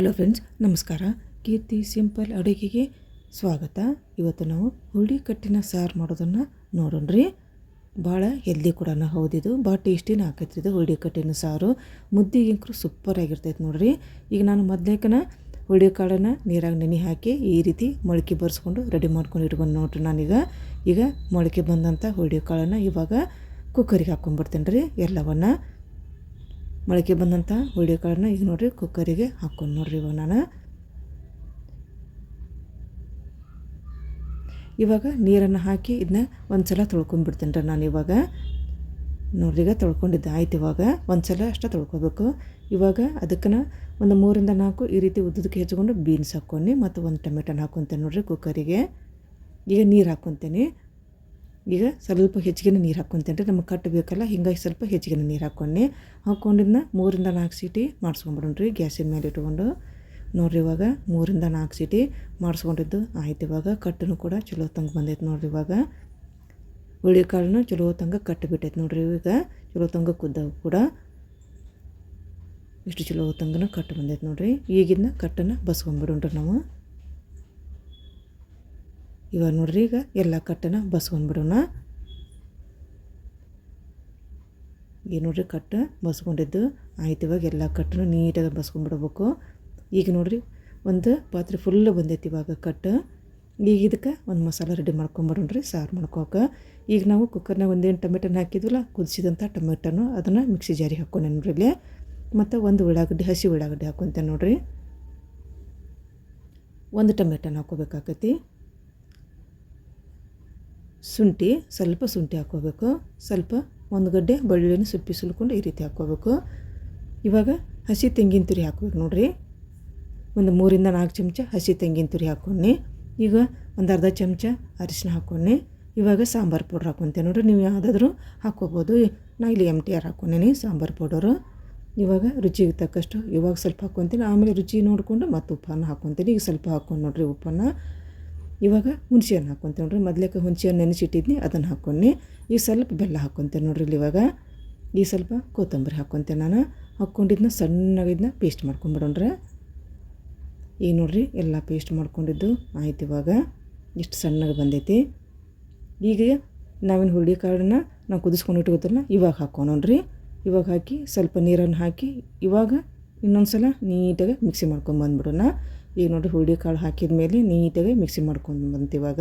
Hello friends ನಮಸ್ಕಾರ. ಕೀರ್ತಿ simple ಅಡುಗೆಗೆ ಸ್ವಾಗತ. ಇವತ್ತು ನಾವು ಹುಳಿ ಕಟ್ಟಿನ ಸಾರು ಮಾಡೋದನ್ನು ನೋಡೋಣ್ರಿ. ಭಾಳ ಹೆಲ್ದಿ ಕೂಡ ಹೌದಿದು ಭಾಳ ಟೇಸ್ಟಿನ ಹಾಕೈತ್ರಿ ಇದು ಹುಳಿ ಕಟ್ಟಿನ ಸಾರು. ಮುದ್ದಿಗಿಂಕರು ಸೂಪರ್ ಆಗಿರ್ತೈತೆ ನೋಡ್ರಿ. ಈಗ ನಾನು ಮೊದಲೇಕನ ಕಾಳನ್ನು ನೀರಾಗಿ ನೆನೆ ಹಾಕಿ ಈ ರೀತಿ ಮೊಳಕೆ ಬರ್ಸ್ಕೊಂಡು ರೆಡಿ ಮಾಡ್ಕೊಂಡು ಇಟ್ಕೊಂಡು ನೋಡ್ರಿ ನಾನೀಗ. ಈಗ ಮೊಳಕೆ ಬಂದಂಥ ಕಾಳನ್ನು ಇವಾಗ ಕುಕ್ಕರಿಗೆ ಹಾಕ್ಕೊಂಡ್ಬಿಡ್ತೇನೆ ರೀ ಎಲ್ಲವನ್ನು ಮೊಳಕೆ ಬಂದಂಥ ಹುಳಿಕಾಳನ್ನ ಈಗ ನೋಡಿರಿ ಕುಕ್ಕರಿಗೆ ಹಾಕ್ಕೊಂಡು ನೋಡ್ರಿ ಇವಾಗ ನಾನು. ಇವಾಗ ನೀರನ್ನು ಹಾಕಿ ಇದನ್ನ ಒಂದು ಸಲ ತೊಳ್ಕೊಂಡ್ಬಿಡ್ತೀನಿ ರೀ ನಾನು ಇವಾಗ. ನೋಡ್ರಿ ಈಗ ತೊಳ್ಕೊಂಡಿದ್ದೆ, ಆಯ್ತು ಇವಾಗ. ಒಂದು ಸಲ ಅಷ್ಟೇ ತೊಳ್ಕೊಬೇಕು. ಇವಾಗ ಅದಕ್ಕೆ ಒಂದು ಮೂರಿಂದ ನಾಲ್ಕು ಈ ರೀತಿ ಉದ್ದಕ್ಕೆ ಹೆಚ್ಕೊಂಡು ಬೀನ್ಸ್ ಹಾಕ್ಕೊಂಡು, ಮತ್ತು ಒಂದು ಟೊಮೆಟೊನ ಹಾಕ್ಕೊತೇನೆ ನೋಡಿರಿ ಕುಕ್ಕರಿಗೆ ಈಗ ನೀರು ಹಾಕ್ಕೊತೇನೆ ಈಗ ಸ್ವಲ್ಪ ಹೆಚ್ಚಿಗೆ ನೀರು ಹಾಕ್ಕೊತೇನೆ ರೀ ನಮಗೆ ಕಟ್ಟಬೇಕಲ್ಲ, ಹಿಂಗಾಗಿ ಸ್ವಲ್ಪ ಹೆಚ್ಚಿಗೆ ನೀರು ಹಾಕ್ಕೊಂಡು ಹಾಕ್ಕೊಂಡಿದ್ನ ಮೂರಿಂದ ನಾಲ್ಕು ಸೀಟಿ ಮಾಡಿಸ್ಕೊಂಬಿಡೋಣ್ರಿ ಗ್ಯಾಸಿನ ಮೇಲೆ ಇಟ್ಕೊಂಡು. ನೋಡ್ರಿ ಇವಾಗ ಮೂರಿಂದ ನಾಲ್ಕು ಸೀಟಿ ಮಾಡಿಸ್ಕೊಂಡಿದ್ದು ಆಯ್ತು ಇವಾಗ. ಕಟ್ಟನು ಕೂಡ ಚಲೋ ತಂಗ ಬಂದೈತೆ ನೋಡ್ರಿ ಇವಾಗ. ಹುಳಿ ಕಾಳನ್ನು ಚಲೋ ತಂಗ ಕಟ್ಟಿಬಿಟ್ಟೈತೆ ನೋಡ್ರಿ ಈಗ ಚಲೋ ತಂಗ ಕುದ್ದವು ಕೂಡ. ಇಷ್ಟು ಚಲೋ ತಂಗನ ಕಟ್ಟು ಬಂದೈತೆ ನೋಡ್ರಿ. ಈಗಿನ ಕಟ್ಟನ್ನು ಬಸ್ಕೊಂಬಿಡೋಣ್ರಿ ನಾವು. ಇವಾಗ ನೋಡ್ರಿ ಈಗ ಎಲ್ಲ ಕಟ್ಟನ್ನು ಬಸ್ಕೊಂಡ್ಬಿಡೋಣ. ಈಗ ನೋಡ್ರಿ ಕಟ್ಟು ಬಸ್ಕೊಂಡಿದ್ದು. ಆಯ್ತು ಇವಾಗ ಎಲ್ಲ ಕಟ್ಟನ್ನು ನೀಟಾಗಿ ಬಸ್ಕೊಂಡ್ಬಿಡ್ಬೇಕು. ಈಗ ನೋಡ್ರಿ ಒಂದು ಪಾತ್ರೆ ಫುಲ್ ಬಂದೈತಿ ಇವಾಗ ಕಟ್ಟು. ಈಗ ಇದಕ್ಕೆ ಒಂದು ಮಸಾಲೆ ರೆಡಿ ಮಾಡ್ಕೊಂಬಿಡೋಣ್ರಿ ಸಾರು ಮಾಡ್ಕೋಕೆ. ಈಗ ನಾವು ಕುಕ್ಕರ್ನಾಗ ಒಂದೇನು ಟೊಮೆಟೋನ ಹಾಕಿದ್ವಲ್ಲ ಕುದಿಸಿದಂಥ ಟೊಮೆಟೋನು ಅದನ್ನು ಮಿಕ್ಸಿ ಜಾರಿ ಹಾಕ್ಕೊಂಡೆ ನೋಡ್ರಿ ಇಲ್ಲಿ. ಮತ್ತು ಒಂದು ಉಳ್ಳಾಗಡ್ಡಿ, ಹಸಿ ಉಳ್ಳಾಗಡ್ಡಿ ಹಾಕ್ಕೊಂತೇನೆ ನೋಡ್ರಿ. ಒಂದು ಟೊಮೆಟೋನ ಹಾಕ್ಕೋಬೇಕಾಕೈತಿ ಶುಂಠಿ, ಸ್ವಲ್ಪ ಶುಂಠಿ ಹಾಕ್ಕೋಬೇಕು. ಸ್ವಲ್ಪ ಒಂದು ಗಡ್ಡೆ ಬೆಳ್ಳುಳ್ಳಿನ ಸುಪ್ಪಿ ಸುಲ್ಕೊಂಡು ಈ ರೀತಿ ಹಾಕ್ಕೋಬೇಕು. ಇವಾಗ ಹಸಿ ತೆಂಗಿನ ತುರಿ ಹಾಕ್ಬೇಕು ನೋಡಿರಿ. ಒಂದು ಮೂರಿಂದ ನಾಲ್ಕು ಚಮಚ ಹಸಿ ತೆಂಗಿನ ತುರಿ ಹಾಕ್ಕೊಂಡು ಈಗ ಒಂದು ಅರ್ಧ ಚಮಚ ಅರಿಶಿನ ಹಾಕ್ಕೊಂಡು ಇವಾಗ ಸಾಂಬಾರು ಪೌಡ್ರ್ ಹಾಕ್ಕೊತೇನೆ ನೋಡಿರಿ. ನೀವು ಯಾವುದಾದ್ರೂ ಹಾಕ್ಕೋಬೋದು. ನಾ ಇಲ್ಲಿ ಎಂ ಟಿ ಆರ್ ಹಾಕ್ಕೊಂಡೇನಿ, ಸಾಂಬಾರು ಪೌಡರು. ಇವಾಗ ರುಚಿಗೆ ತಕ್ಕಷ್ಟು ಇವಾಗ ಸ್ವಲ್ಪ ಹಾಕ್ಕೊತೀನಿ. ಆಮೇಲೆ ರುಚಿ ನೋಡಿಕೊಂಡು ಮತ್ತು ಉಪ್ಪನ್ನು ಹಾಕ್ಕೊತೀನಿ. ಈಗ ಸ್ವಲ್ಪ ಹಾಕ್ಕೊಂಡು ನೋಡಿರಿ ಉಪ್ಪನ್ನು. ಇವಾಗ ಹುಣಸೆ ಹಣ್ಣು ಹಾಕ್ಕೊಂತೇವೆ ನೋಡ್ರಿ. ಮೊದ್ಲೇಕ ಹುಣಸೆ ಹಣ್ಣು ನೆನೆಸಿಟ್ಟಿದ್ನಿ, ಅದನ್ನು ಹಾಕ್ಕೊಂಡು ಈ ಸ್ವಲ್ಪ ಬೆಲ್ಲ ಹಾಕ್ಕೊತೇನೆ ನೋಡ್ರಿ ಇಲ್ಲಿ ಇವಾಗ. ಈ ಸ್ವಲ್ಪ ಕೊತ್ತಂಬರಿ ಹಾಕ್ಕೊತೇನೆ ನಾನು. ಹಾಕ್ಕೊಂಡಿದ್ದನ್ನ ಸಣ್ಣಗಿದ್ದನ್ನ ಪೇಸ್ಟ್ ಮಾಡ್ಕೊಂಬಿಡೋಣ್ರೆ. ಈಗ ನೋಡ್ರಿ, ಎಲ್ಲ ಪೇಸ್ಟ್ ಮಾಡ್ಕೊಂಡಿದ್ದು ಆಯ್ತು ಇವಾಗ. ಇಷ್ಟು ಸಣ್ಣಗೆ ಬಂದೈತಿ. ಈಗ ನಾವೇನು ಹುರುಳಿ ಕಾಳನ್ನ ನಾವು ಕುದಿಸ್ಕೊಂಡು ಇಟ್ಕೋತಲ್ಲ ಇವಾಗ ಹಾಕ್ಕೊಳೋಣ್ರಿ ಇವಾಗ ಹಾಕಿ ಸ್ವಲ್ಪ ನೀರನ್ನು ಹಾಕಿ ಇವಾಗ ಇನ್ನೊಂದು ಸಲ ನೀಟಾಗಿ ಮಿಕ್ಸಿ ಮಾಡ್ಕೊಂಡು ಬಂದ್ಬಿಡೋಣ. ಈಗ ನೋಡಿ ಹುಳಿ ಕಾಳು ಹಾಕಿದ ಮೇಲೆ ನೀಟಾಗಿ ಮಿಕ್ಸಿ ಮಾಡ್ಕೊಂಡು ಬಂತು ಇವಾಗ.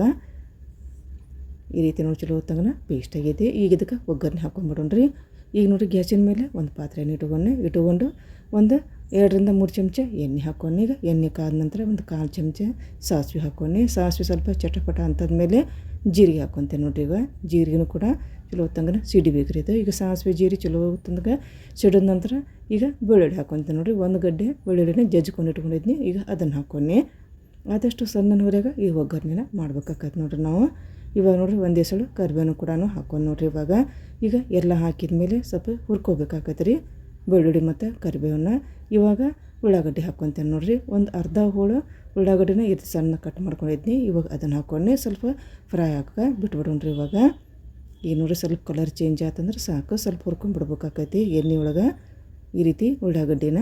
ಈ ರೀತಿ ನೋಡಿ ಚಲೋ ಹೊತ್ತಂಗನ ಪೇಸ್ಟ್ ಆಗಿದೆ ಈಗ ಇದಕ್ಕೆ ಒಗ್ಗರಣೆ ಹಾಕ್ಕೊಂಬಿಡೋಣ್ರಿ ಈಗ ನೋಡಿ ಗ್ಯಾಸಿನ ಮೇಲೆ ಒಂದು ಪಾತ್ರೆನ ಇಟ್ಕೊಂಡು ಇಟ್ಕೊಂಡು ಒಂದು ಎರಡರಿಂದ ಮೂರು ಚಮಚ ಎಣ್ಣೆ ಹಾಕ್ಕೊಂಡು. ಈಗ ಎಣ್ಣೆ ಕಾದ ನಂತರ ಒಂದು ಕಾಲು ಚಮಚ ಸಾಸಿವೆ ಹಾಕ್ಕೊಂಡು. ಸಾಸಿವೆ ಸ್ವಲ್ಪ ಚಟಪಟ ಅಂತದ್ಮೇಲೆ ಜೀರಿಗೆ ಹಾಕ್ಕೊತೇನೆ ನೋಡಿರಿ ಈಗ. ಜೀರಿಗೆನೂ ಕೂಡ ಚಲೋ ಹೊತ್ತಂಗನ ಸಿಡಿಬೇಕು ರೀ ಇದು. ಈಗ ಸಾಸಿವೆ ಜೀರಿಗೆ ಚಲೋ ತಂದಾಗ ಸಿಡಿದ ನಂತರ ಈಗ ಬೆಳ್ಳುಳ್ಳಿ ಹಾಕೊಂತೆ ನೋಡಿರಿ. ಒಂದು ಗಡ್ಡೆ ಬೆಳ್ಳುಳ್ಳಿನ ಜಜ್ಕೊಂಡು ಇಟ್ಕೊಂಡಿದ್ನಿ. ಈಗ ಅದನ್ನು ಹಾಕ್ಕೊಂಡು ಆದಷ್ಟು ಸಣ್ಣ ಹೊರಗ ಈ ಒಗ್ಗರಣೆನ ಮಾಡ್ಬೇಕಾಗತ್ತೆ ನೋಡಿರಿ ನಾವು. ಇವಾಗ ನೋಡಿರಿ ಒಂದೇ ಸಲ ಕರಿಬೇವು ಕೂಡ ಹಾಕೊಂಡು ನೋಡಿರಿ ಇವಾಗ. ಈಗ ಎಲ್ಲ ಹಾಕಿದ ಮೇಲೆ ಸ್ವಲ್ಪ ಹುರ್ಕೋಬೇಕಾಗತ್ತೆ ರೀ ಬೆಳ್ಳುಳ್ಳಿ ಮತ್ತು ಕರಿಬೇವನ್ನ ಇವಾಗ ಉಳ್ಳಾಗಡ್ಡಿ ಹಾಕ್ಕೊತೇನೆ ನೋಡಿರಿ. ಒಂದು ಅರ್ಧ ಹೋಳು ಉಳ್ಳಾಗಡ್ಡಿನ ಇದು ಸಣ್ಣ ಕಟ್ ಮಾಡ್ಕೊಂಡಿದ್ನಿ. ಇವಾಗ ಅದನ್ನು ಹಾಕ್ಕೊಂಡೆ ಸ್ವಲ್ಪ ಫ್ರೈ ಹಾಕಿ ಬಿಟ್ಬಿಡೋಣ್ರಿ ಇವಾಗ. ಈಗ ಸ್ವಲ್ಪ ಕಲರ್ ಚೇಂಜ್ ಆತಂದ್ರೆ ಸಾಕು, ಸ್ವಲ್ಪ ಹುರ್ಕೊಂಡ್ಬಿಡ್ಬೇಕಾಕೈತಿ ಎಣ್ಣೆ ಒಳಗೆ ಈ ರೀತಿ ಉಳ್ಳಾಗಡ್ಡಿನ.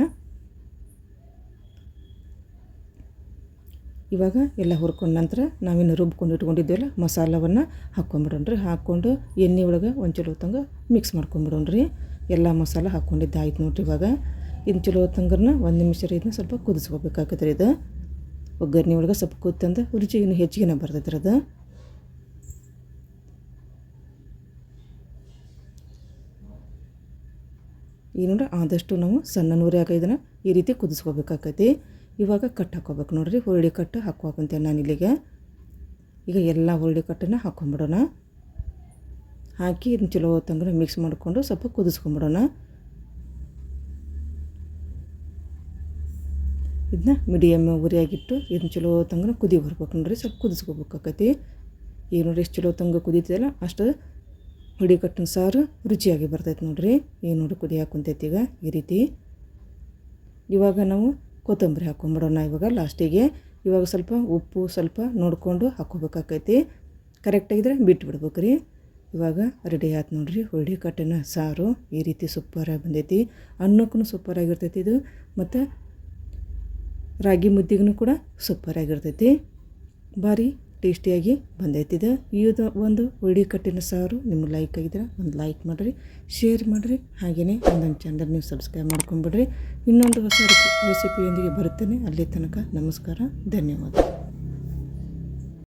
ಇವಾಗ ಎಲ್ಲ ಹುರ್ಕೊಂಡ ನಂತರ ನಾವಿನ್ನು ರುಬ್ಕೊಂಡು ಇಟ್ಕೊಂಡಿದ್ದೀವಲ್ಲ ಮಸಾಲವನ್ನು ಹಾಕ್ಕೊಂಬಿಡೋಣ್ರಿ ಹಾಕ್ಕೊಂಡು ಎಣ್ಣೆ ಒಳಗೆ ಒಂದು ಚಲೋ ಹೊತ್ತಂಗೆ ಮಿಕ್ಸ್ ಮಾಡ್ಕೊಂಬಿಡೋಣ್ರಿ. ಎಲ್ಲ ಮಸಾಲ ಹಾಕ್ಕೊಂಡಿದ್ದಾಯ್ತು ನೋಡ್ರಿ ಇವಾಗ. ಇನ್ನು ಚಲೋ ಹೊತ್ತಂಗ್ರನ್ನ ಒಂದು ನಿಮಿಷ ಇದನ್ನ ಸ್ವಲ್ಪ ಕುದಿಸ್ಕೋಬೇಕಾಗತ್ತೆ ಇದು. ಒಗ್ಗರಣೆ ಒಳಗೆ ಸ್ವಲ್ಪ ಕುತ್ತಂದ್ರೆ ರುಚಿ ಇನ್ನೂ ಹೆಚ್ಚಿಗೆನ ಬರ್ತೈತೆ ಅದು. ಈ ನೋಡ್ರಿ ಆದಷ್ಟು ನಾವು ಸಣ್ಣ ನೂರ್ಯಾಗ ಇದನ್ನು ಈ ರೀತಿ ಕುದಿಸ್ಕೋಬೇಕಾಗತ್ತೆ ಇವಾಗ ಕಟ್ ಹಾಕೋಬೇಕು ನೋಡ್ರಿ, ಹುರುಳಿ ಕಟ್ಟು ಹಾಕ್ಕೋಕಂತೇನೆ ನಾನು ಇಲ್ಲಿಗೆ. ಈಗ ಎಲ್ಲ ಹುರುಳಿ ಕಟ್ಟನ್ನು ಹಾಕ್ಕೊಂಬಿಡೋಣ. ಹಾಕಿ ಇದನ್ನ ಚಲೋ ತಂಗನ ಮಿಕ್ಸ್ ಮಾಡಿಕೊಂಡು ಸ್ವಲ್ಪ ಕುದಿಸ್ಕೊಂಬಿಡೋಣ. ಇದನ್ನ ಮೀಡಿಯಮ್ ಉರಿಯಾಗಿಟ್ಟು ಇದನ್ನ ಚಲೋ ತಂಗನ ಕುದಿ ಬರ್ಬೇಕು ನೋಡ್ರಿ, ಸ್ವಲ್ಪ ಕುದಿಸ್ಕೋಬೇಕಾಕೈತಿ. ಈಗ ನೋಡಿ ಎಷ್ಟು ಚಲೋ ತಂಗ ಕುದೀತಿದೆಯಲ್ಲ ಅಷ್ಟು ಹುಡಿ ಕಟ್ಟಿನ ಸಾರು ರುಚಿಯಾಗಿ ಬರ್ತೈತೆ ನೋಡಿರಿ. ಈಗ ನೋಡಿ ಕುದಿ ಹಾಕೊಂತೈತಿ ಈಗ ಈ ರೀತಿ. ಇವಾಗ ನಾವು ಕೊತ್ತಂಬರಿ ಹಾಕೊಂಬಿಡೋಣ ಇವಾಗ ಲಾಸ್ಟಿಗೆ. ಇವಾಗ ಸ್ವಲ್ಪ ಉಪ್ಪು ಸ್ವಲ್ಪ ನೋಡಿಕೊಂಡು ಹಾಕ್ಕೋಬೇಕಾಕೈತಿ ಕರೆಕ್ಟಾಗಿದ್ರೆ ಬಿಟ್ಟು ಬಿಡ್ಬೇಕು ರೀ ಇವಾಗ ರೆಡಿ ಆಯ್ತು ನೋಡಿರಿ. ಹುರುಳಿ ಕಟ್ಟಿನ ಸಾರು ಈ ರೀತಿ ಸೂಪರಾಗಿ ಬಂದೈತಿ. ಅನ್ನಕ್ಕೂ ಸೂಪರಾಗಿರ್ತೈತಿ ಇದು. ಮತ್ತು ರಾಗಿ ಮುದ್ದೆಗೂ ಕೂಡ ಸೂಪರಾಗಿರ್ತೈತಿ ಭಾರಿ ಟೇಸ್ಟಿಯಾಗಿ ಬಂದೈತಿದೆ ಇದು. ಒಂದು ಹುರುಳಿ ಕಟ್ಟಿನ ಸಾರು. ನಿಮ್ಗೆ ಲೈಕ್ ಆಗಿದ್ರೆ ಒಂದು ಲೈಕ್ ಮಾಡಿರಿ ಶೇರ್ ಮಾಡಿರಿ. ಹಾಗೆಯೇ ಒಂದೊಂದು ಚಾನಲ್ ನೀವು ಸಬ್ಸ್ಕ್ರೈಬ್ ಮಾಡ್ಕೊಂಬಿಡ್ರಿ. ಇನ್ನೊಂದು ಹೊಸ ರೆಸಿಪಿಯೊಂದಿಗೆ ಬರುತ್ತೇನೆ. ಅಲ್ಲಿ ತನಕ ನಮಸ್ಕಾರ, ಧನ್ಯವಾದ.